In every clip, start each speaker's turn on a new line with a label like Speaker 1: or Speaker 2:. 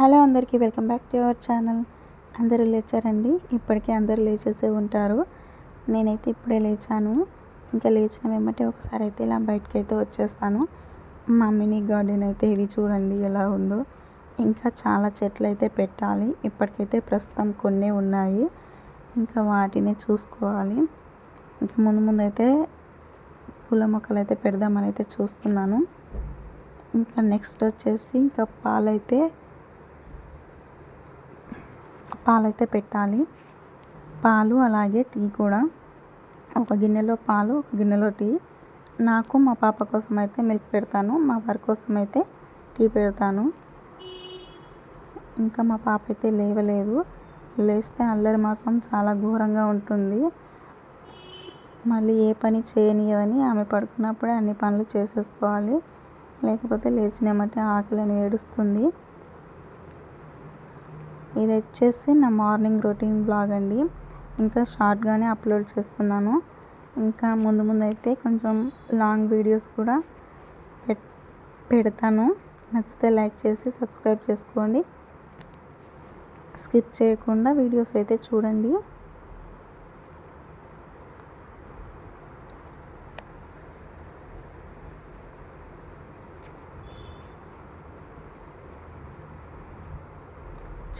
Speaker 1: Hello అందరికీ welcome back to our channel. అందరూ లేచారండి? ఇప్పటికే అందరూ లేచేసే ఉంటారు. నేనైతే ఇప్పుడే లేచాను. ఇంకా లేచిన వెంబటే ఒకసారి అయితే ఇలా బయటకు అయితే వచ్చేస్తాను. మా మినీ గార్డెన్ అయితే ఇది చూడండి ఎలా ఉందో. ఇంకా చాలా చెట్లు అయితే పెట్టాలి. ఇప్పటికైతే ప్రస్తుతం కొన్ని ఉన్నాయి. ఇంకా వాటిని చూసుకోవాలి. ఇంకా ముందు ముందు అయితే పూల మొక్కలు అయితే పెడదామని అయితే చూస్తున్నాను. ఇంకా నెక్స్ట్ వచ్చేసి ఇంకా పాలైతే పాలైతే పెట్టాలి. పాలు అలాగే టీ కూడా. ఒక గిన్నెలో పాలు ఒక గిన్నెలో టీ. నాకు మా పాప కోసం అయితే మిల్క్ పెడతాను. మా వారి కోసం అయితే టీ పెడతాను. ఇంకా మా పాప అయితే లేవలేదు. లేస్తే అల్లరి మాత్రం చాలా ఘోరంగా ఉంటుంది. మళ్ళీ ఏ పని చేయనియదని ఆమె పడుకున్నప్పుడే అన్ని పనులు చేసేసుకోవాలి. లేకపోతే లేచినామంటే ఆకలి అని ఏడుస్తుంది. ఇది వచ్చేసి నా మార్నింగ్ రొటీన్ బ్లాగ్ అండి. ఇంకా షార్ట్గానే అప్లోడ్ చేస్తున్నాను. ఇంకా ముందు ముందు అయితే కొంచెం లాంగ్ వీడియోస్ కూడా పెడతాను. నచ్చితే లైక్ చేసి సబ్స్క్రైబ్ చేసుకోండి. స్కిప్ చేయకుండా వీడియోస్ అయితే చూడండి.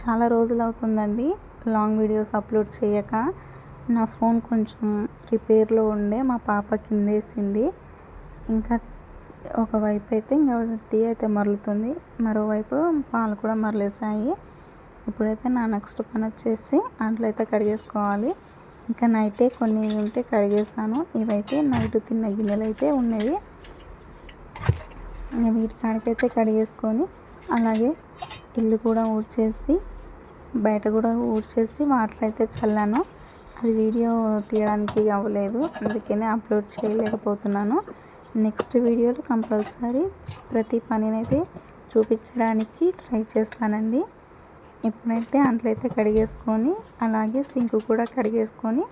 Speaker 1: చాలా రోజులు అవుతుందండి లాంగ్ వీడియోస్ అప్లోడ్ చేయక. నా ఫోన్ కొంచెం రిపేర్లో ఉండే మా పాప కిందేసింది. ఇంకా ఒకవైపు అయితే ఇంకా టీ అయితే మరలుతుంది. మరోవైపు పాలు కూడా మరలేసాయి ఇప్పుడైతే నా నెక్స్ట్ పని వచ్చేసి అంట్లో అయితే కడిగేసుకోవాలి. ఇంకా నైటే కొన్ని ఉంటే కడిగేసాను ఇవైతే నైట్ తిన్న గిన్నెలు అయితే ఉన్నవి. వీటి కాడికైతే కడిగేసుకొని అలాగే ఇల్లు కూడా ఊడ్చేసి బయట కూడా ఊడ్చేసి వాటర్ అయితే చల్లాను. అది వీడియో తీయడానికి అవ్వలేదు. అందుకనే అప్లోడ్ చేయలేకపోతున్నాను. నెక్స్ట్ వీడియోలో కంపల్సరీ ప్రతి పనినైతే చూపించడానికి ట్రై చేస్తానండి. ఇప్పుడైతే అంట్లయితే కడిగేసుకొని అలాగే సింక్ కూడా కడిగేసుకొని.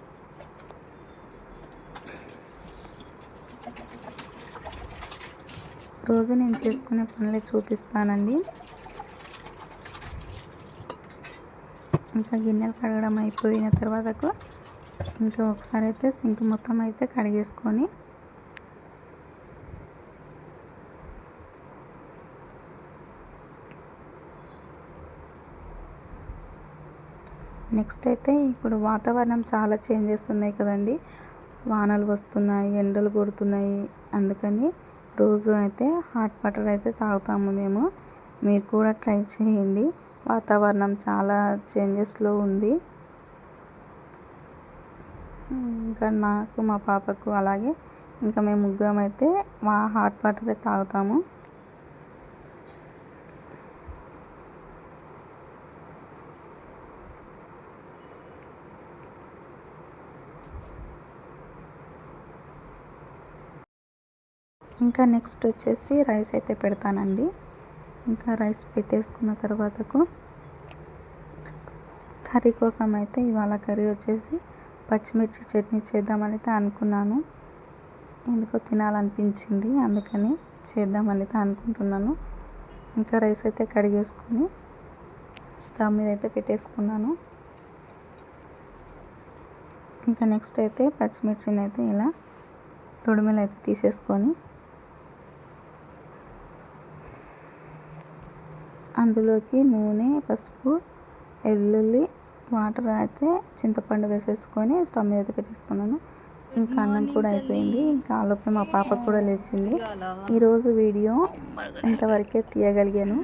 Speaker 1: రోజు నేను చేసుకునే పనులే చూపిస్తానండి. ఇంకా గిన్నెలు కడగడం అయిపోయిన తర్వాతకు ఇంకా ఒకసారి అయితే సింక్ మొత్తం అయితే కడిగేసుకొని నెక్స్ట్ అయితే ఇప్పుడు వాతావరణం చాలా చేంజెస్ ఉన్నాయి కదండి. వానలు వస్తున్నాయి ఎండలు కొడుతున్నాయి. అందుకని రోజు అయితే హాట్ వాటర్ అయితే తాగుతాము మేము. మీరు కూడా ట్రై చేయండి. వాతావరణం చాలా చేంజెస్లో ఉంది. ఇంకా నాకు మా పాపకు అలాగే. ఇంకా మేము ముగ్గురం అయితే మా హాట్ వాటర్ తాగుతాము. ఇంకా నెక్స్ట్ వచ్చేసి రైస్ అయితే పెడతానండి. ఇంకా రైస్ పెట్టేసుకున్న తర్వాతకు కర్రీ కోసం అయితే ఇవాళ కర్రీ వచ్చేసి పచ్చిమిర్చి చట్నీ చేద్దామని అయితే అనుకున్నాను. ఎందుకో తినాలనిపించింది అందుకని చేద్దామని అయితే అనుకుంటున్నాను. ఇంకా రైస్ అయితే కడిగేసుకొని స్టవ్ మీద అయితే పెట్టేసుకున్నాను. ఇంకా నెక్స్ట్ అయితే పచ్చిమిర్చిని అయితే ఇలా తొడిమెలు అయితే తీసేసుకొని అందులోకి నూనె పసుపు వెల్లుల్లి వాటర్ అయితే చింతపండు వేసేసుకొని స్టవ్ మీద అయితే పెట్టేసుకున్నాను. ఇంకా అన్నం కూడా అయిపోయింది. ఇంకా ఆలోపే మా పాప కూడా లేచింది. ఈరోజు వీడియో ఇంతవరకే తీయగలిగాను.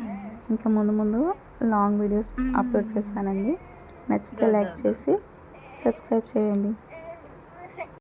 Speaker 1: ఇంకా ముందు ముందు లాంగ్ వీడియోస్ అప్లోడ్ చేస్తానండి. నచ్చితే లైక్ చేసి సబ్స్క్రైబ్ చేయండి.